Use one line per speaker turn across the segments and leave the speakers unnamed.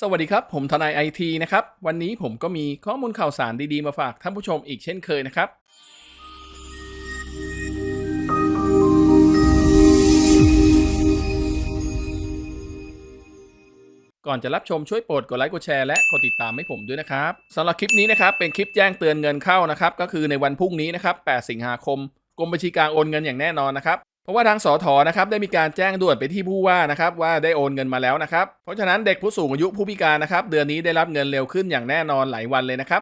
สวัสดีครับ ผมทนายไอทีนะครับ วันนี้ผมก็มีข้อมูลข่าวสารดีๆ มาฝากท่านผู้ชมอีกเช่นเคยนะครับ ก่อนจะรับชมช่วยโปรดกดไลค์กดแชร์และกดติดตามให้ผมด้วยนะครับสำหรับคลิปนี้นะครับ เป็นคลิปแจ้งเตือนเงินเข้านะครับ ก็คือในวันพรุ่งนี้นะครับ 8 สิงหาคมกรมบัญชีกลางโอนเงินอย่างแน่นอนนะครับ เพราะว่าทางสอทอนะครับได้มีการแจ้งด่วนไปที่ผู้ว่านะครับว่าได้โอนเงินมาแล้วนะครับ เพราะฉะนั้นเด็กผู้สูงอายุผู้พิการนะครับเดือนนี้ได้รับเงินเร็วขึ้นอย่างแน่นอนหลายวันเลยนะครับ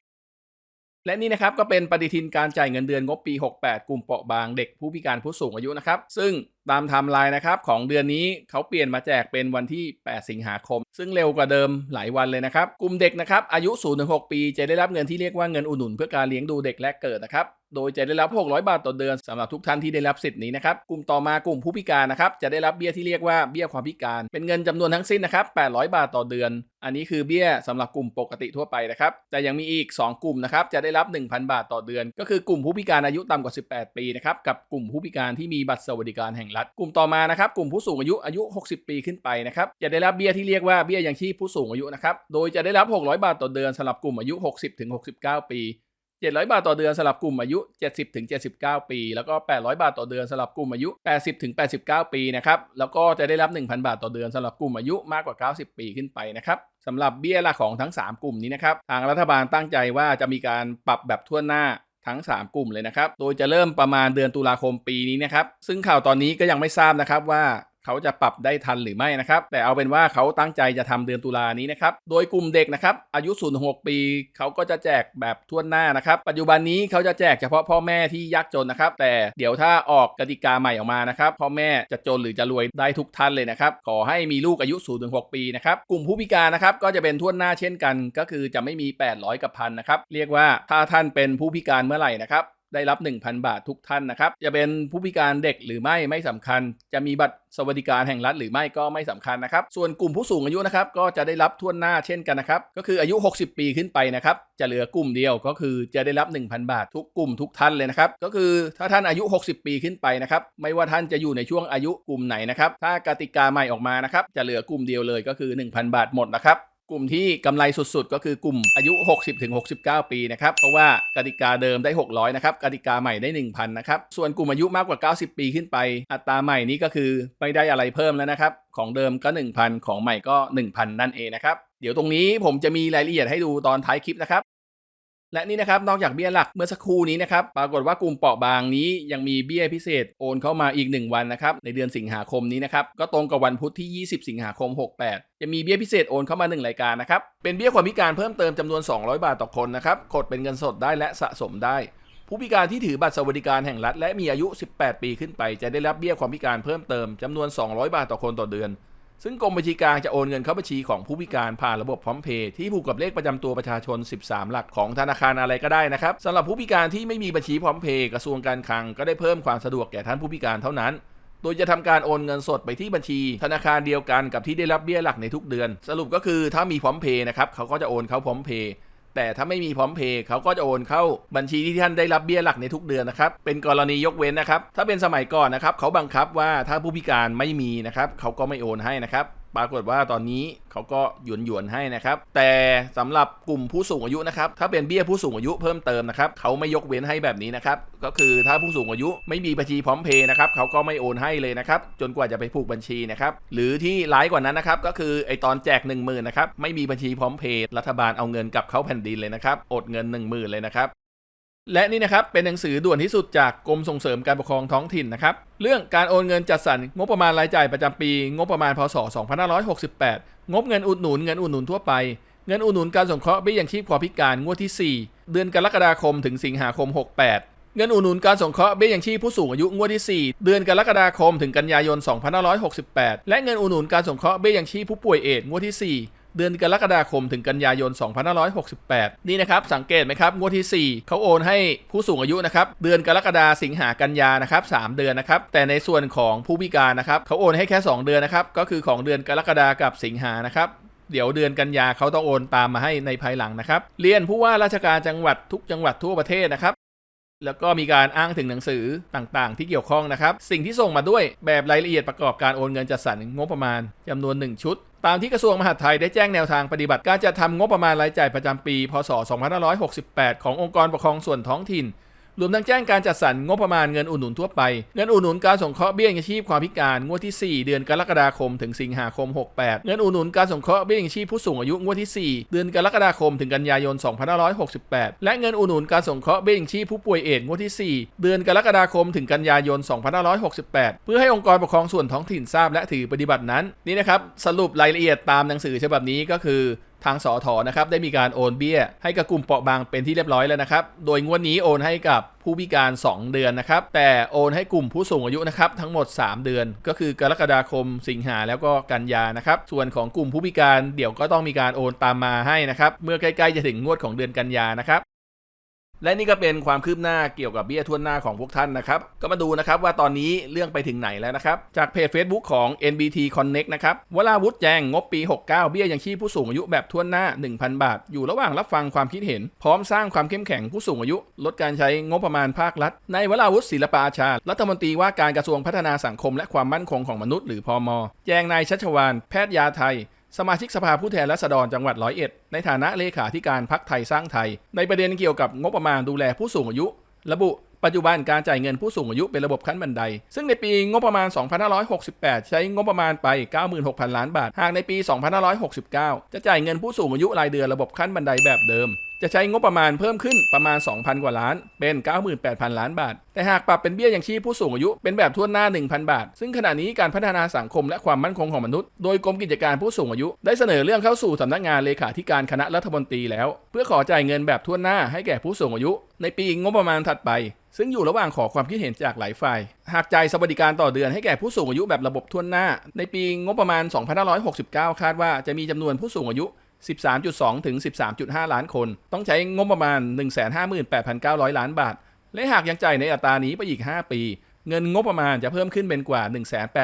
และนี่นะครับก็เป็นปฏิทินการจ่ายเงินเดือนงบปี 68 กลุ่มเปราะบางเด็กผู้พิการผู้สูงอายุนะครับ ซึ่ง ตามไทม์ไลน์นะครับของเดือนนี้เขาเปลี่ยนมาแจกเป็นวันที่ 8 สิงหาคม ซึ่งเร็วกว่าเดิมหลายวันเลยนะครับ กลุ่มเด็กนะครับอายุ 0-6 ปี จะได้รับเงินที่เรียกว่าเงินอุดหนุนเพื่อการเลี้ยงดูเด็กแรกเกิดนะครับโดยจะได้รับ 600 บาทต่อเดือนสำหรับทุกท่านที่ได้รับสิทธิ์นี้นะครับ กลุ่มต่อมากลุ่มผู้พิการนะครับ จะได้รับเบี้ยที่เรียกว่าเบี้ยความพิการ เป็นเงินจำนวนทั้งสิ้นนะครับ 800 บาทต่อเดือน อันนี้คือเบี้ยสำหรับกลุ่มปกติทั่วไปนะครับ แต่ยังมีอีก 2 กลุ่มนะครับ จะได้รับ 1,000 บาทต่อเดือน ก็คือกลุ่มผู้พิการอายุต่ำกว่า 18 ปีนะครับ กับกลุ่มผู้พิการที่มีบัตรสวัสดิการแห่งรัฐ กลุ่มต่อมานะครับกลุ่มผู้สูงอายุอายุ 60 ปีขึ้นไปนะครับจะได้รับเบี้ยที่เรียกว่าเบี้ยยังชีพผู้สูงอายุนะครับโดยจะได้รับ 600 บาทต่อเดือนสำหรับกลุ่มอายุ 60-69 ปี 700 บาทต่อเดือนสำหรับกลุ่มอายุ 70ถึง79 ปี แล้วก็ 800 บาทต่อเดือนสำหรับกลุ่มอายุ 80ถึง89 ปีนะครับแล้วก็จะได้รับ 1,000 บาทต่อเดือนสำหรับกลุ่มอายุมากกว่า 90 ปีขึ้นไปนะครับสำหรับเบี้ยหลักของทั้ง 3 กลุ่มนี้นะครับทางรัฐบาลตั้งใจว่าจะมีการปรับแบบทั่วหน้า ทั้ง 3 กลุ่มเลยนะครับ โดยจะเริ่มประมาณเดือนตุลาคมปีนี้นะครับ ซึ่งข่าวตอนนี้ก็ยังไม่ทราบนะครับว่า เขาจะปรับได้ทันหรือไม่นะครับ แต่เอาเป็นว่าเขาตั้งใจจะทำเดือนตุลานี้นะครับ โดยกลุ่มเด็กนะครับ อายุ 0-6 ปี เขาก็จะแจกแบบทั่วหน้านะครับ ปัจจุบันนี้เขาจะแจกเฉพาะพ่อแม่ที่ยากจนนะครับ แต่เดี๋ยวถ้าออกกติกาใหม่ออกมานะครับ พ่อแม่จะจนหรือจะรวยได้ทุกท่านเลยนะครับ ขอให้มีลูกอายุ 0-6 ปีนะครับ กลุ่มผู้พิการนะครับ ก็จะเป็นทั่วหน้าเช่นกัน ก็คือจะไม่มี 800 กับพันนะครับ เรียกว่าถ้าท่านเป็นผู้พิการเมื่อไหร่นะครับ ได้รับ 1,000 บาททุกท่านนะครับ จะเป็นผู้พิการเด็กหรือไม่ไม่สำคัญ จะมีบัตรสวัสดิการแห่งรัฐหรือไม่ก็ไม่สำคัญนะครับ ส่วนกลุ่มผู้สูงอายุนะครับก็จะได้รับทั่วหน้าเช่นกันนะครับ ก็คืออายุ 60 ปีขึ้นไปนะครับ จะเหลือกลุ่มเดียวก็คือจะได้รับ 1,000 บาททุกกลุ่มทุกท่านเลยนะครับ ก็คือถ้าท่านอายุ 60 ปีขึ้นไปนะครับ ไม่ว่าท่านจะอยู่ในช่วงอายุกลุ่มไหนนะครับ ถ้ากติกาใหม่ออกมานะครับ จะเหลือกลุ่มเดียวเลยก็คือ 1,000 บาทหมดนะครับ กลุ่มที่กำไรสุดๆ ก็คือกลุ่มอายุ 60-69 ปีนะครับเพราะว่ากติกาเดิมได้ 600นะครับกติกาใหม่ได้ 1,000นะครับส่วนกลุ่มอายุมากกว่า 90 ปีขึ้นไป อัตราใหม่นี้ก็คือไม่ได้อะไรเพิ่มแล้วนะครับของเดิมก็ 1,000 ของใหม่ก็ 1,000 นั่นเองนะครับเดี๋ยวตรงนี้ผมจะมีรายละเอียดให้ดูตอนท้ายคลิปนะครับ และนี่นะครับนอกจากเบี้ยหลักเมื่อสักครู่นี้นะครับปรากฏว่ากลุ่มเปราะบางนี้ยังมีเบี้ยพิเศษโอนเข้ามาอีก 1 วันนะครับในเดือนสิงหาคมนี้นะครับก็ตรงกับวันพุธที่ 20 สิงหาคม 68 จะมีเบี้ยพิเศษโอนเข้ามา 1 รายการนะครับเป็นเบี้ยความพิการเพิ่มเติมจำนวน 200 บาทต่อคนนะครับกดเป็นเงินสดได้และสะสมได้ ผู้พิการที่ถือบัตรสวัสดิการแห่งรัฐ และมีอายุ 18 ปีขึ้นไป จะได้รับเบี้ยความพิการเพิ่มเติมจำนวน 200 บาทต่อคนต่อเดือน ซึ่งกรมบัญชีกลางจะโอนเงินเข้าบัญชีของผู้พิการผ่านระบบพร้อมเพย์ที่ผูกกับเลขประจำตัวประชาชน 13 หลักของธนาคารอะไรก็ได้นะครับสำหรับผู้พิการที่ไม่มีบัญชีพร้อมเพย์กระทรวงการคลังก็ได้เพิ่มความสะดวกแก่ท่านผู้พิการเท่านั้นโดยจะทำการโอนเงินสดไปที่บัญชี ธนาคารเดียวกันกับที่ได้รับเบี้ยหลักในทุกเดือน สรุปก็คือถ้ามีพร้อมเพย์นะครับเขาก็จะโอนเข้าพร้อมเพย์ แต่ถ้าไม่มีพร้อมเพย์เขาก็จะโอนเข้าบัญชีที่ท่านได้รับเบี้ยหลักในทุกเดือนนะครับ เป็นกรณียกเว้นนะครับ ถ้าเป็นสมัยก่อนนะครับเขาบังคับว่าถ้าผู้พิการไม่มีนะครับเขาก็ไม่โอนให้นะครับ ปรากฏว่าตอนนี้เขาก็หยวนหยวนให้นะครับ แต่สำหรับกลุ่มผู้สูงอายุนะครับ ถ้าเป็นเบี้ยผู้สูงอายุเพิ่มเติมนะครับเขาไม่ยกเว้นให้แบบนี้นะครับ ก็คือถ้าผู้สูงอายุไม่มีบัญชีพร้อมเพย์นะครับเขาก็ไม่โอนให้เลยนะครับ จนกว่าจะไปผูกบัญชีนะครับ หรือที่ร้ายกว่านั้นนะครับ ก็คือไอตอนแจก 1 0,000นะครับ ไม่มีบัญชีพร้อมเพย์รัฐบาลเอาเงินกลับเข้าแผ่นดินเลยนะครับ อดเงิน 1 0,000 เลยนะครับ และนี่นะครับเป็นหนังสือด่วนที่สุดจากกรมส่งเสริมการปกครองท้องถิ่นนะครับเรื่องการโอนเงินจัดสรรงบประมาณรายจ่ายประจำปี งบประมาณพศ 2568 งบเงินอุดหนุนเงินอุดหนุนทั่วไป เงินอุดหนุนการสงเคราะห์เบี้ยยังชีพความพิการงวดที่ 4 เดือนกรกฎาคมถึงสิงหาคม 68เงินอุดหนุนการสงเคราะห์เบี้ยยังชีพผู้สูงอายุงวดที่ 4 เดือนกรกฎาคมถึงกันยายน 2568 และเงินอุดหนุนการสงเคราะห์เบี้ยยังชีพผู้ป่วยเอดส์งวดที่ 4 เดือนกรกฎาคมถึงกันยายน 2568 นี่นะครับ สังเกตไหมครับ งวดที่ 4 เขาโอนให้ผู้สูงอายุนะครับ เดือนกรกฎาสิงหากันยานะครับ3เดือนนะครับ แต่ในส่วนของผู้พิการนะครับเขาโอนให้แค่ 2 เดือนนะครับ ก็คือของเดือนกรกฎากับสิงหานะครับเดี๋ยวเดือนกันยาเขาต้องโอนตามมาให้ในภายหลังนะครับ เรียนผู้ว่าราชการจังหวัดทุกจังหวัดทั่วประเทศนะครับ แล้วก็มีการอ้างถึงหนังสือต่างๆ ที่เกี่ยวข้องนะครับ สิ่งที่ส่งมาด้วยแบบรายละเอียดประกอบการโอนเงินจัดสรรงบประมาณจำนวน 1 ชุด ตามที่กระทรวงมหาดไทยได้แจ้งแนวทางปฏิบัติการจัดทำงบประมาณรายจ่ายประจำปี พศ 2568 ขององค์กรปกครองส่วนท้องถิ่น รวมทั้งแจ้งการจัดสรรงบประมาณเงินอุดหนุนทั่วไป เงินอุดหนุนการสงเคราะห์เบี้ยยังชีพความพิการงวดที่ 4 เดือนกรกฎาคมถึงสิงหาคม 68 เงินอุดหนุนการสงเคราะห์เบี้ยยังชีพผู้สูงอายุงวดที่ 4 เดือนกรกฎาคมถึงกันยายน 2568 และเงินอุดหนุนการสงเคราะห์เบี้ยยังชีพผู้ป่วยเอดงวดที่ 4 เดือนกรกฎาคมถึงกันยายน 2568 เพื่อให้องค์กรปกครองส่วนท้องถิ่นทราบและถือปฏิบัตินั้นนี่นะครับสรุปรายละเอียดตามหนังสือฉบับนี้ก็คือ ทางสอทอนะครับได้มีการโอนเบี้ย ให้กับกลุ่มเปราะบางเป็นที่เรียบร้อยแล้วนะครับ โดยงวดนี้โอนให้กับผู้พิการ 2 เดือนนะครับ แต่โอนให้กลุ่มผู้สูงอายุนะครับทั้งหมด 3 เดือน ก็คือกรกฎาคม สิงหาแล้วก็กันยานะครับ ส่วนของกลุ่มผู้พิการเดี๋ยวก็ต้องมีการโอนตามมาให้นะครับ เมื่อใกล้ๆจะถึงงวดของเดือนกันยานะครับ และนี่ก็เป็นความคืบหน้าเกี่ยวกับเบี้ยทวนหน้าของพวกท่านนะครับ ก็มาดูนะครับว่าตอนนี้เรื่องไปถึงไหนแล้วนะครับ จากเพจ Facebook ของ NBT Connect นะครับวราวุฒิแจงงบปี 69 เบี้ยยังชีพผู้สูงอายุแบบทวนหน้า 1,000 บาท อยู่ระหว่างรับฟังความคิดเห็น พร้อมสร้างความเข้มแข็งผู้สูงอายุ ลดการใช้งบประมาณภาครัฐ ในวราวุฒิศิลปอาชา รัฐมนตรีว่าการกระทรวงพัฒนาสังคม และความมั่นคงของมนุษย์หรือพอมแจงนายชัชวานแพทยาไทย สมาชิกสภาผู้แทนราษฎรจังหวัดร้อยเอ็ดในฐานะเลขาธิการพักไทยสร้างไทย ในประเด็นเกี่ยวกับงบประมาณดูแลผู้สูงอายุ ระบุปัจจุบันการจ่ายเงินผู้สูงอายุเป็นระบบขั้นบันได ซึ่งในปีงบประมาณ 2568 ใช้งบประมาณไป 96,000 ล้านบาท หากในปี 2569 จะจ่ายเงินผู้สูงอายุรายเดือนระบบขั้นบันไดแบบเดิม จะใช้งบประมาณเพิ่มขึ้นประมาณ 2,000 กว่าล้าน เป็น 98,000 ล้านบาท แต่หากปรับเป็นเบี้ยยังชีพผู้สูงอายุ เป็นแบบทั่วหน้า 1,000 บาท ซึ่งขณะนี้การพัฒนาสังคมและความมั่นคงของมนุษย์ โดยกรมกิจการผู้สูงอายุ ได้เสนอเรื่องเข้าสู่สำนักงานเลขาธิการคณะรัฐมนตรีแล้ว เพื่อขอจ่ายเงินแบบทั่วหน้าให้แก่ผู้สูงอายุ ในปีงบประมาณถัดไปซึ่งอยู่ระหว่างขอความคิดเห็นจากหลายฝ่าย หากจ่ายสวัสดิการต่อเดือนให้แก่ผู้สูงอายุแบบระบบทั่วหน้า ในปีงบประมาณ 2569 คาดว่าจะมีจำนวนผู้สูงอายุ 13.2 ถึง 13.5 ล้านคน ต้องใช้งบประมาณ 158,900 ล้านบาท และหากยังจ่ายในอัตรานี้ไปอีก 5 ปี เงินงบประมาณจะเพิ่มขึ้นเป็นกว่า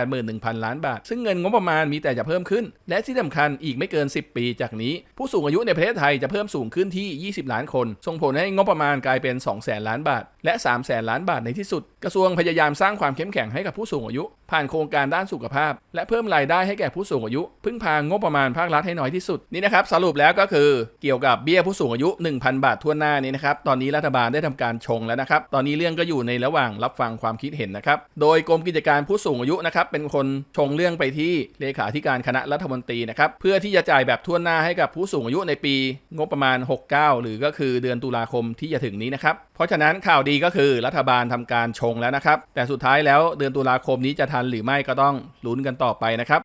181,000 ล้านบาท ซึ่งเงินงบประมาณมีแต่จะเพิ่มขึ้น และที่สำคัญอีกไม่เกิน 10 ปีจากนี้ ผู้สูงอายุในประเทศไทยจะเพิ่มสูงขึ้นที่ 20 ล้านคน ส่งผลให้งบประมาณกลายเป็น 200,000 ล้านบาทและ 300,000ล้านบาทในที่สุด กระทรวงพยายามสร้างความเข้มแข็งให้กับผู้สูงอายุ ผ่านโครงการด้านสุขภาพ และเพิ่มรายได้ให้แก่ผู้สูงอายุ พึ่งพางบประมาณภาครัฐให้น้อยที่สุดนี่นะครับสรุปแล้วก็คือเกี่ยวกับเบี้ยผู้สูงอายุ 1,000 บาททั่วหน้านี้นะครับตอนนี้รัฐบาลได้ทำการชงแล้วนะครับตอนนี้เรื่องก็อยู่ในระหว่างรับฟังความคิดเห็นนะครับโดยกรมกิจการผู้สูงอายุนะครับเป็นคนชงเรื่องไปที่เลขาธิการคณะรัฐมนตรีนะครับเพื่อที่จะจ่ายแบบทั่วหน้าให้กับผู้สูงอายุในปีงบประมาณ 69 หรือก็คือเดือนตุลาคมที่จะถึงนี้นะครับเพราะฉะนั้นข่าวดีก็คือรัฐบาลทำการชงแล้วนะครับ แต่สุดท้ายแล้วเดือนตุลาคมนี้จะทันหรือไม่ก็ต้องลุ้นกันต่อไปนะครับ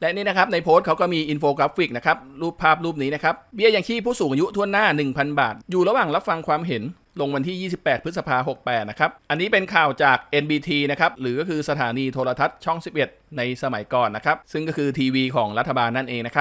และนี่นะครับในโพสต์เขาก็มีอินโฟกราฟิกนะครับรูปภาพรูปนี้นะครับเบี้ยยังชีพผู้สูงอายุทั่วหน้า 1,000 บาท อยู่ระหว่างรับฟังความเห็นลงวันที่ 28 พฤษภา68 นะครับ อันนี้เป็นข่าวจาก NBT นะครับ หรือก็คือสถานีโทรทัศน์ช่อง 11 ในสมัยก่อนนะครับ ซึ่งก็คือทีวีของรัฐบาลนั่นเองนะครับ